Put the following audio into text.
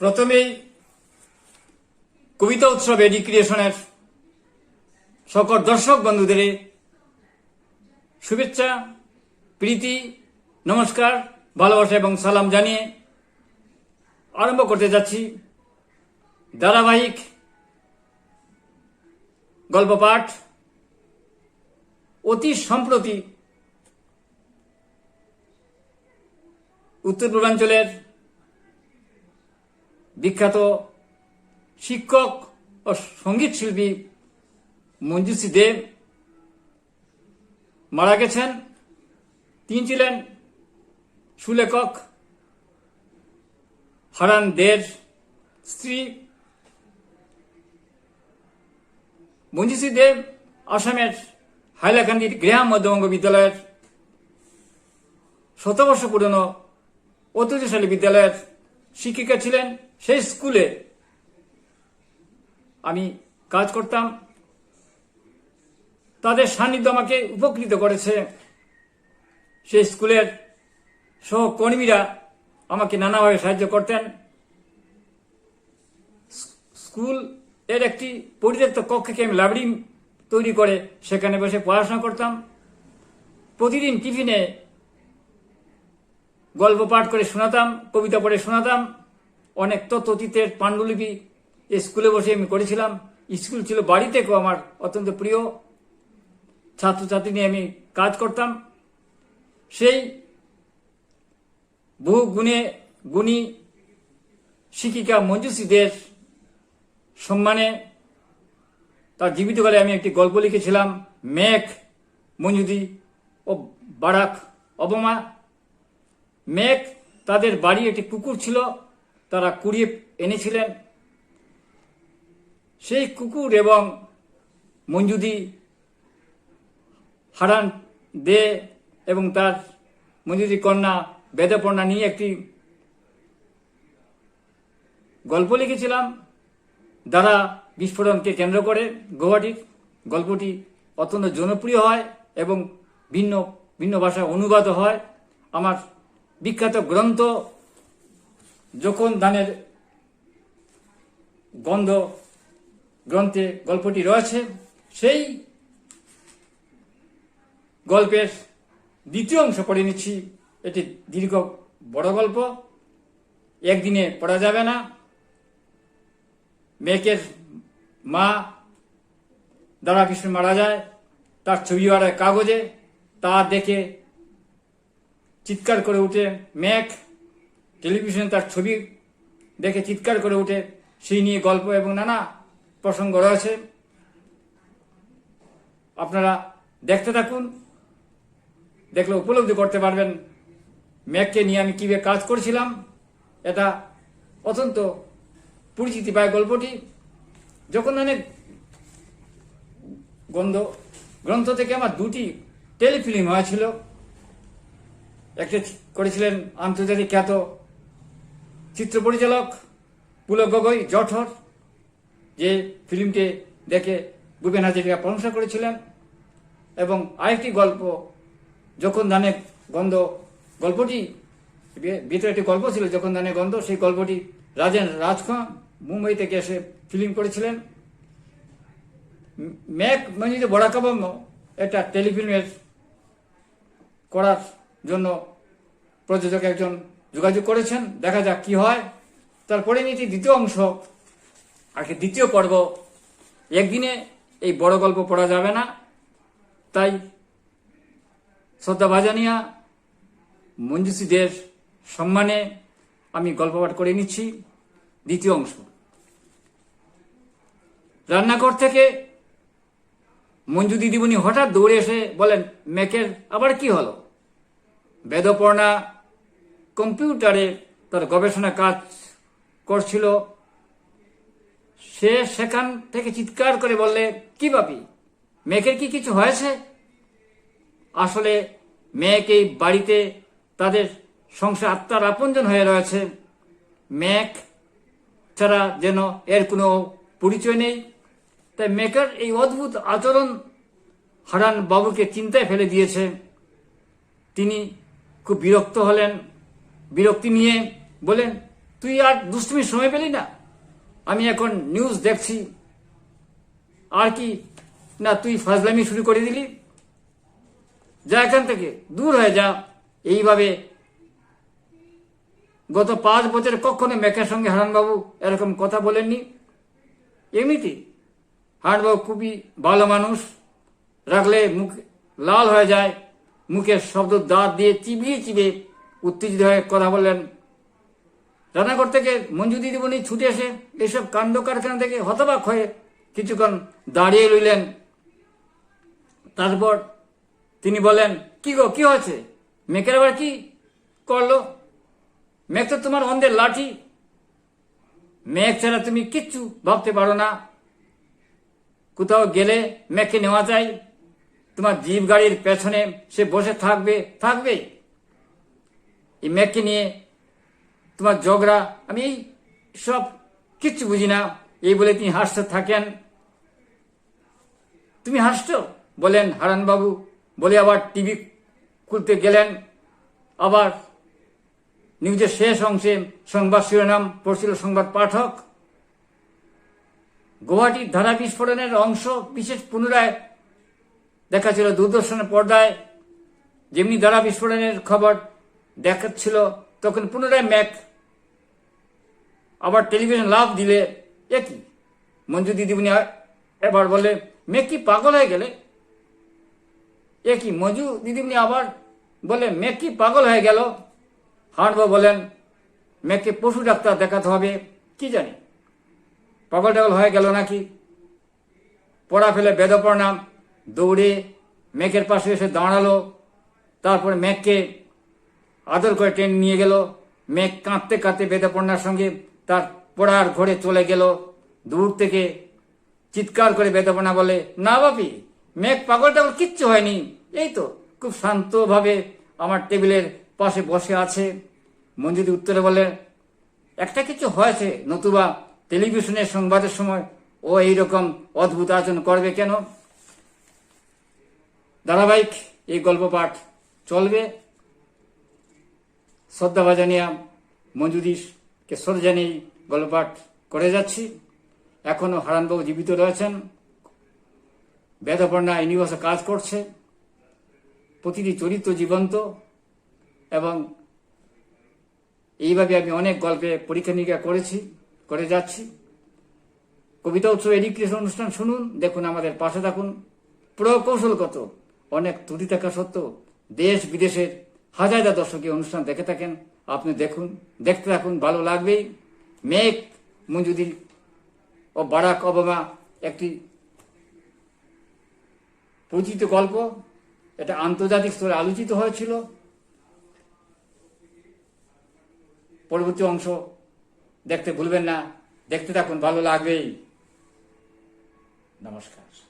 প্রথমেই কবিতা উৎসব এডি ক্রিয়েশনের সকল দর্শক বন্ধুদের শুভেচ্ছা, প্রীতি, নমস্কার, ভালোবাসা এবং সালাম জানিয়ে আরম্ভ করতে যাচ্ছি ধারাবাহিক গল্প পাঠ। অতি সম্প্রতি উত্তর পূর্বাঞ্চলের বিখ্যাত শিক্ষক ও সংগীত শিল্পী মঞ্জুশ্রী দেব মারা গেছেন। তিনি ছিলেন সুলেখক হারান দের স্ত্রী মঞ্জুশ্রী দেব আসামের হাইলাকান্দির গ্রাম মধ্যবঙ্গ বিদ্যালয়ের শতবর্ষ পুরনো ঐতিহ্যশালী বিদ্যালয়ের শিক্ষিকা ছিলেন, সেই স্কুলে আমি কাজ করতাম। তাদের সান্নিধ্য আমাকে উপকৃত করেছে। সেই স্কুলের সহকর্মীরা আমাকে নানাভাবে সাহায্য করতেন। স্কুলের একটি পরিত্যক্ত কক্ষকে আমি লাইব্রেরি তৈরি করে সেখানে বসে পড়াশোনা করতাম। প্রতিদিন টিফিনে গল্প পাঠ করে শোনাতাম, কবিতা পড়ে শোনাতাম। অনেক তথ্য অতীতের পাণ্ডুলিপি স্কুলে বসে আমি করেছিলাম। স্কুল ছিল বাড়ি থেকেও আমার অত্যন্ত প্রিয়। ছাত্রছাত্রী নিয়ে আমি কাজ করতাম। সেই বহু গুণে গুণী শিক্ষিকা মঞ্জুশ্রীদের সম্মানে তার জীবিতকালে আমি একটি গল্প লিখেছিলাম, মেঘ, মঞ্জুদি ও বারাক অবমা। মেঘ তাদের বাড়ি একটি কুকুর ছিল, তারা কুড়িয়ে এনেছিলেন। সেই কুকুর এবং মঞ্জুদি হারান দে এবং তার মঞ্জুদি কন্যা বেদপর্ণা নিয়ে একটি গল্প লিখেছিলাম। দ্বারা বিস্ফোরণকে কেন্দ্র করে গৌহাটির গল্পটি অত্যন্ত জনপ্রিয় হয় এবং ভিন্ন ভিন্ন ভাষায় অনুবাদ হয়। আমার বিখ্যাত গ্রন্থ যখন ধানের গন্ধ গ্রন্থে গল্পটি রয়েছে, সেই গল্পের দ্বিতীয় অংশ পড়ে নিচ্ছি। এটি দীর্ঘ, বড় গল্প। একদিনে পড়া যাবে না। মেয়েকের মা দাদা কৃষ্ণ মারা যায়। তার ছবি কাগজে। তা দেখে চিৎকার করে উঠে ম্যাক টেলিভিশনে তার ছবি দেখে চিৎকার করে উঠে, সেই নিয়ে গল্প এবং নানা প্রসঙ্গ রয়েছে। আপনারা দেখতে থাকুন, দেখলে উপলব্ধি করতে পারবেন ম্যাককে নিয়ে আমি কীভাবে কাজ করেছিলাম। এটা অত্যন্ত পরিচিতি পায় গল্পটি। যখন অনেক গন্ধ, গ্রন্থ থেকে আমার দুটি টেলিফিল্ম হয়েছিল একটা করেছিলেন আন্তর্জাতিক খ্যাত চিত্র পরিচালক পুলক গগৈ, জঠর, যে ফিল্মটি দেখে ভূপেন হাজারিকা প্রশংসা করেছিলেন। এবং আরেকটি গল্প, যখন ধানে গন্ধ, গল্পটি ভিতরে একটি গল্প ছিল, যখন ধানে গন্ধ, সেই গল্পটি রাজেন রাজখাঁ মুম্বাই থেকে এসে ফিল্ম করেছিলেন। ম্যাক মঞ্জিদ বড়াকাবম্য একটা টেলিফিল্মের করার জন্য প্রযোজক একজন যোগাযোগ করেছেন, দেখা যাক কি হয়। তারপরে নীতি দ্বিতীয় অংশ, আর কি দ্বিতীয় পর্ব। একদিনে এই বড় গল্প পড়া যাবে না। তাই শ্রদ্ধা বাজানিয়া মঞ্জুশ্রীদের সম্মানে আমি গল্প পাঠ করে নিচ্ছি দ্বিতীয় অংশ। রান্নাঘর থেকে মঞ্জু দিদিমণি হঠাৎ দৌড়ে এসে বলেন, মেকের, আবার কি হলো? বেদপর্ণা কম্পিউটারে তার গবেষণা কাজ করছিল। সে সেখান থেকে চিৎকার করে বললে, কি বাপি মেয়েকের কি কিছু হয়েছে? আসলে মেয়েকে বাড়িতে তাদের সংসার আত্মার আপনজন হয়ে রয়েছে। মেঘ ছাড়া যেন এর কোনো পরিচয় নেই। তাই মেকার এই অদ্ভুত আচরণ হারান বাবুকে চিন্তায় ফেলে দিয়েছে। তিনি খুব বিরক্ত হলেন। বিরক্তি নিয়ে বলেন তুই আর দুষ্টুমির সময় পেলি না? আমি এখন নিউজ দেখছি। আর কি? না, তুই ফাজলামি শুরু করে দিলি? যা এখান থেকে, দূর হয়ে যা। এইভাবে গত পাঁচ বছর কখনো মেকের সঙ্গে হারানবাবু এরকম কথা বলেননি। এমনিতে হারানবাবু খুবই ভালো মানুষ। রাখলে মুখ লাল হয়ে যায়, মুখের শব্দ দাঁত দিয়ে চিবিয়ে চিবিয়ে উত্তেজিত হয়ে কথা বললেন। রান্নাঘর থেকে মঞ্জু দিদিমণি ছুটে এসে এসব কাণ্ড কারখানা থেকে হতবাক হয়ে কিছুক্ষণ দাঁড়িয়ে রইলেন। তারপর তিনি বলেন, কি গো, কি হয়েছে? মেকের আবার কি করল? মেঘ তো তোমার অন্ধের লাঠি। মেঘ ছাড়া তুমি কিচ্ছু ভাবতে পারো না। কোথাও গেলে মেঘকে নেওয়া যায়। তোমার জিপ গাড়ির পেছনে সে বসে থাকবে থাকবে এই মেয়েকে নিয়ে তোমার ঝগড়া, আমি এই সব কিচ্ছু বুঝি না। এই বলে তিনি হাসতে থাকেন। তুমি হাসছো? বলেন হারানবাবু। বলে আবার টিভি খুলতে গেলেন। আবার নিউজের শেষ অংশে সংবাদ শিরোনাম পড়ছিল সংবাদ পাঠক। গুয়াহাটির ধারা বিস্ফোরণের অংশ বিশেষ পুনরায় দেখা ছিল দূরদর্শনের পর্দায়। যেমনি ধারা বিস্ফোরণের খবর দেখাচ্ছিল, তখন পুনরায় ম্যাক আবার টেলিভিশন লাভ দিলে একই মঞ্জু দিদিমণি এবার বলে মেঘ কি পাগল হয়ে গেলে? একই মঞ্জু দিদিমণি আবার বলে মেঘ কি পাগল হয়ে গেল? হাঁটবো বলেন মেঘকে পশু ডাক্তার দেখাতে হবে, কি জানি? পাগল টাগল হয়ে গেল নাকি? পড়া ফেলে বেদপ্রণাম দৌড়ে মেঘের পাশে এসে দাঁড়াল, তারপরে মেঘকে আদর করে ট্রেন নিয়ে গেল। মেঘ কাঁদতে কাঁদতে বেদপর্ণার সঙ্গে তার পড়ার ঘরে চলে গেল। দূর থেকে চিৎকার করে বেদপনা বলে, না বাপি, মেঘ পাগল টাগল কিচ্ছু হয়নি। এই তো, খুব শান্তভাবে আমার টেবিলের পাশে বসে আছে। মঞ্জুদি উত্তরে বলে, একটা কিছু হয়েছে, নতুবা টেলিভিশনের সংবাদের সময় ও এইরকম অদ্ভুত আচরণ করবে কেন? ধারাবাহিক এই গল্প পাঠ চলবে। শ্রদ্ধা জানিয়া মঞ্জুদিসকে শ্রদ্ধা জানিয়ে গল্প পাঠ করে যাচ্ছি। এখনও হারানবাবু জীবিত রয়েছেন। বেদপর্ণা ইউনিভার্সে কাজ করছে। প্রতিটি চরিত্র জীবন্ত এবং এইভাবে আমি অনেক গল্পে পরীক্ষা নিরীক্ষা করেছি, করে যাচ্ছি। কবিতা উৎসব এডুকেশন অনুষ্ঠান শুনুন, দেখুন আমাদের পাশে থাকুন। প্রকৌশলগত অনেক ত্রুটি থাকা সত্ত্বেও দেশ বিদেশের হাজার হাজার দর্শকীয় অনুষ্ঠান দেখে থাকেন। আপনি দেখুন, দেখতে থাকুন, ভালো লাগবেই। মেঘ মঞ্জুদি ও বারাক ওবামা একটি পরিচিত গল্প। এটা আন্তর্জাতিক স্তরে আলোচিত হয়েছিল। পরবর্তী অংশ দেখতে ভুলবেন না। দেখতে থাকুন, ভালো লাগবেই। নমস্কার।